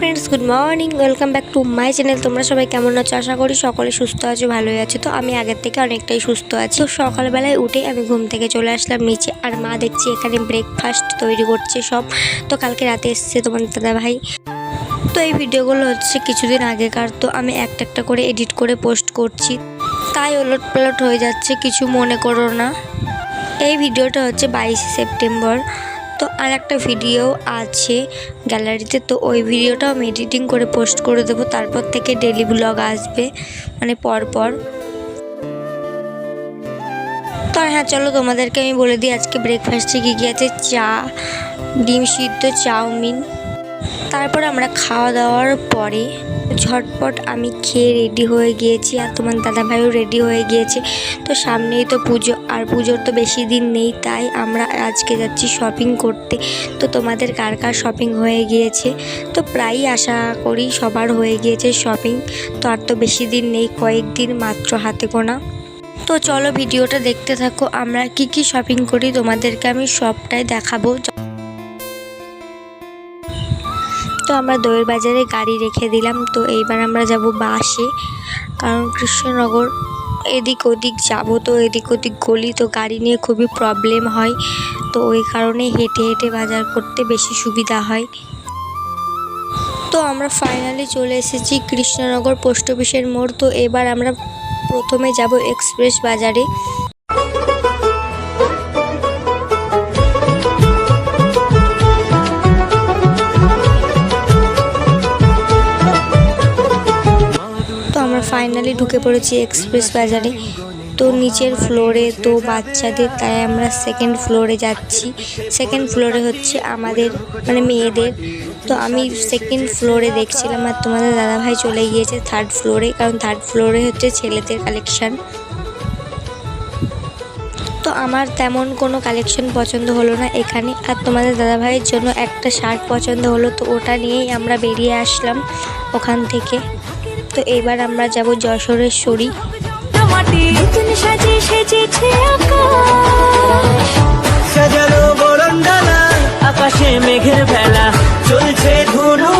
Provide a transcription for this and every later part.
Good morning welcome back to my channel তোমরা সবাই কেমন আছো? আশা করি সকলে সুস্থ আছো, ভালোই আছো। তো আমি আগের থেকে অনেকটাই সুস্থ আছি। তো সকালবেলায় উঠে আমি ঘুম থেকে চলে আসলাম নিচে, আর মা দেখছি এখানে ব্রেকফাস্ট তৈরি করছে সব। তো কালকে রাতে এসছে তোমার দাদা ভাই তো এই ভিডিওগুলো হচ্ছে কিছুদিন আগেকার। তো আমি একটা একটা করে এডিট করে পোস্ট করছি। তাই ওলট পালট হয়ে যাচ্ছে, কিছু মনে করো না। এই ভিডিওটা হচ্ছে বাইশে সেপ্টেম্বর। তো আর একটা ভিডিও আছে গ্যালারিতে, তো ওই ভিডিওটা আমি এডিটিং করে পোস্ট করে দেবো, তারপর থেকে ডেলি ব্লগ আসবে মানে পরপর। তো আর হ্যাঁ চলো তোমাদেরকে আমি বলে দিই, আজকে ব্রেকফাস্টে কী কী আছে? চা, ডিম সিদ্ধ, চাউমিন। তারপর আমরা খাওয়া দাওয়ার পরে ঝটপট আমি খেয়ে রেডি হয়ে গিয়েছি আর তোমার দাদাভাইও রেডি হয়ে গিয়েছে। তো সামনেই তো পুজো, আর পুজোর তো বেশি দিন নেই, তাই আমরা আজকে যাচ্ছি শপিং করতে। তো তোমাদের কার কার শপিং হয়ে গিয়েছে? তো প্রায়ই আশা করি সবার হয়ে গিয়েছে শপিং তো আর তো বেশি দিন নেই, কয়েকদিন মাত্র হাতে গোনা। তো চলো ভিডিওটা দেখতে থাকো, আমরা কি কি শপিং করি তোমাদেরকে আমি সবটাই দেখাবো। তো আমরা দইয়ের বাজারে গাড়ি রেখে দিলাম। তো এইবার আমরা যাব বাসে। কারণ কৃষ্ণনগর এদিক ওদিক যাব তো, এদিক ওদিক গলি, তো গাড়ি নিয়ে খুবই প্রবলেম হয়। তো ওই কারণে হেঁটে হেঁটে বাজার করতে বেশি সুবিধা হয়। তো আমরা ফাইনালি চলে এসেছি কৃষ্ণনগর পোস্ট অফিসের মোড়। তো এবার আমরা প্রথমে যাব এক্সপ্রেস বাজারে। ফাইনালি ঢুকে পড়েছি এক্সপ্রেস বাজারে। তো নিচের ফ্লোরে তো বাচ্চাদের, তাই আমরা সেকেন্ড ফ্লোরে যাচ্ছি। সেকেন্ড ফ্লোরে হচ্ছে আমাদের মানে মেয়েদের। তো আমি সেকেন্ড ফ্লোরে দেখছিলাম আর তোমাদের দাদাভাই চলে গিয়েছে থার্ড ফ্লোরে কারণ থার্ড ফ্লোরে হচ্ছে ছেলেদের কালেকশান তো আমার তেমন কোনো কালেকশন পছন্দ হলো না এখানে। আর তোমাদের দাদাভাইয়ের জন্য একটা শার্ট পছন্দ হলো, তো ওটা নিয়েই আমরা বেরিয়ে আসলাম ওখান থেকে। তো এবার আমরা যাব যশোরের সরি মাটি নতুন সাজে সাজানো বরণডালা আকাশে মেঘের ভেলা চলছে ধুনু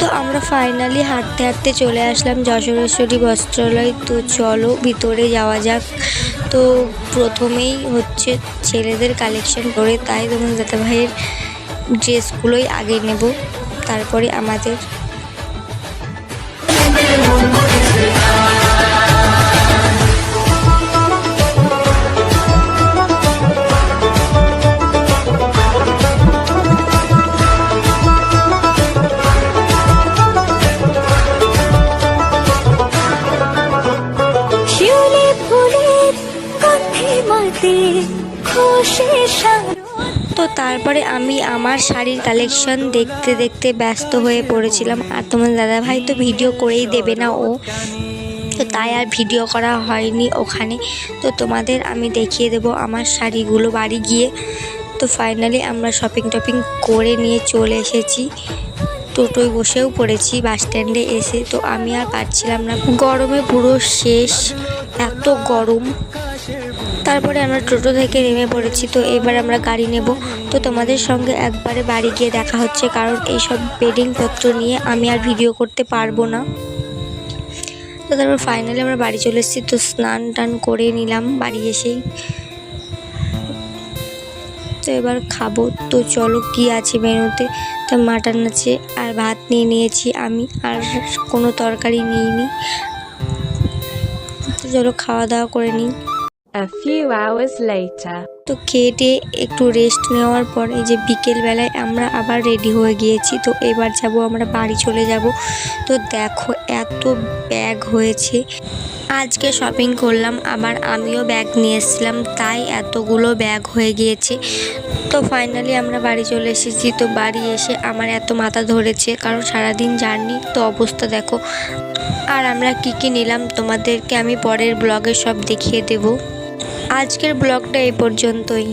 তো আমরা ফাইনালি হাঁটতে হাঁটতে চলে আসলাম যশোরেশ্বরী বস্ত্রালয়। তো চলো ভিতরে যাওয়া যাক। তো প্রথমেই হচ্ছে ছেলেদের কালেকশন করে তাই তোমার দাদা ভাইয়ের ড্রেসগুলোই আগে নেব। তারপরে আমাদের তো তারপরে আমি আমার শাড়ির কালেকশন দেখতে দেখতে ব্যস্ত হয়ে পড়েছিলাম। আর তোমার দাদাভাই তো ভিডিও করেই দেবে না ও। তো তাই আর ভিডিও করা হয়নি ওখানে। তো তোমাদের আমি দেখিয়ে দেবো আমার শাড়িগুলো বাড়ি গিয়ে। তো ফাইনালি আমরা শপিং টপিং করে নিয়ে চলে এসেছি। টোটোয় বসেও পড়েছি বাস স্ট্যান্ডে এসে। তো আমি আর পারছিলাম না। গরমে পুরো শেষ। এত গরম। তারপরে আমরা টোটো থেকে নেমে পড়েছি, তো এবার আমরা গাড়ি নেব। তো তোমাদের সঙ্গে একবারে বাড়ি গিয়ে দেখা হচ্ছে, কারণ এইসব বেডিংপত্র নিয়ে আমি আর ভিডিও করতে পারব না। তো তারপর ফাইনালি আমরা বাড়ি চলে এসেছি, তো স্নান টান করে নিলাম বাড়ি এসেই। তো এবার খাব, তো চলো কি আছে মেনুতে। তো মাটন আছে, আর ভাত নিয়ে নিয়েছি আমি, আর কোনো তরকারি নিইনি। তো চলো খাওয়া দাওয়া করে নিই। A few hours later. তো খেয়ে টেয়ে একটু রেস্ট নেওয়ার পর এই যে বিকেলবেলায় আমরা আবার রেডি হয়ে গিয়েছি, তো এবার যাব, আমরা বাড়ি চলে যাব। তো দেখো, এত ব্যাগ হয়েছে। আজকে শপিং করলাম, আবার আমিও ব্যাগ নিয়ে এসেছিলাম, তাই এতগুলো ব্যাগ হয়ে গিয়েছে। তো ফাইনালি আমরা বাড়ি চলে এসেছি, তো বাড়ি এসে আমার এত মাথা ধরেছে, কারণ সারাদিন জার্নি তো অবস্থা দেখো। আর আমরা কি কি নিলাম, তোমাদেরকে আমি পরের ব্লগে সব দেখিয়ে দেবো। আজকের ব্লগটা এই পর্যন্তই।